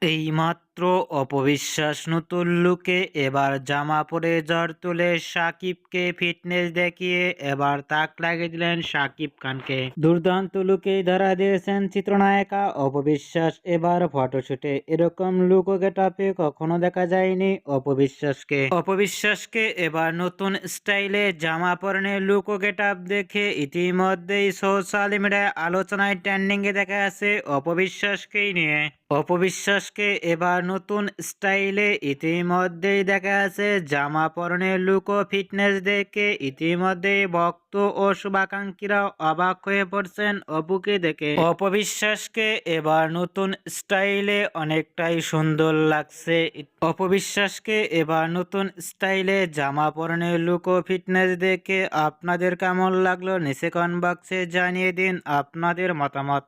えい এইমাত্র অপবিশ্বাস নতুন লুকে, এবার জামা পরে জ্বর তুলে সাকিবকে ফিটনেস দেখিয়ে, এবার তাক লাগিয়ে দিলেন সাকিব খানকে। দুর্দান্ত লুকেই ধরা দিয়েছেন চিত্রনায়িকা, অপবিশ্বাস এবার ফটোশুটে। এরকম লুক গেটাপে কখনো দেখা যায়নি অপবিশ্বাসকে। অপবিশ্বাসকে এবার নতুন স্টাইলে জামা পরনে লুক গেটাপ দেখে ইতিমধ্যেই সোশ্যাল মিডিয়ায় আলোচনায় ট্রেন্ডিং এ দেখা আছে অপবিশ্বাসকেই নিয়ে। অপবিশ্বাসকে এবার নতুন স্টাইলে ইতিমধ্যেই দেখা আছে জামা পরনে লুক ও ফিটনেস দেখে ইতিমধ্যেই ভক্ত ও শুভাকাঙ্ক্ষীরাও অবাক হয়ে পড়ছেন অপুকে দেখে। অপবিশ্বাসকে এবার নতুন স্টাইলে অনেকটাই সুন্দর লাগছে। অপবিশ্বাসকে এবার নতুন স্টাইলে জামা পরনে লুক ও ফিটনেস দেখে আপনাদের কেমন লাগল? নিচে কমেন্ট বক্সে জানিয়ে দিন আপনাদের মতামত।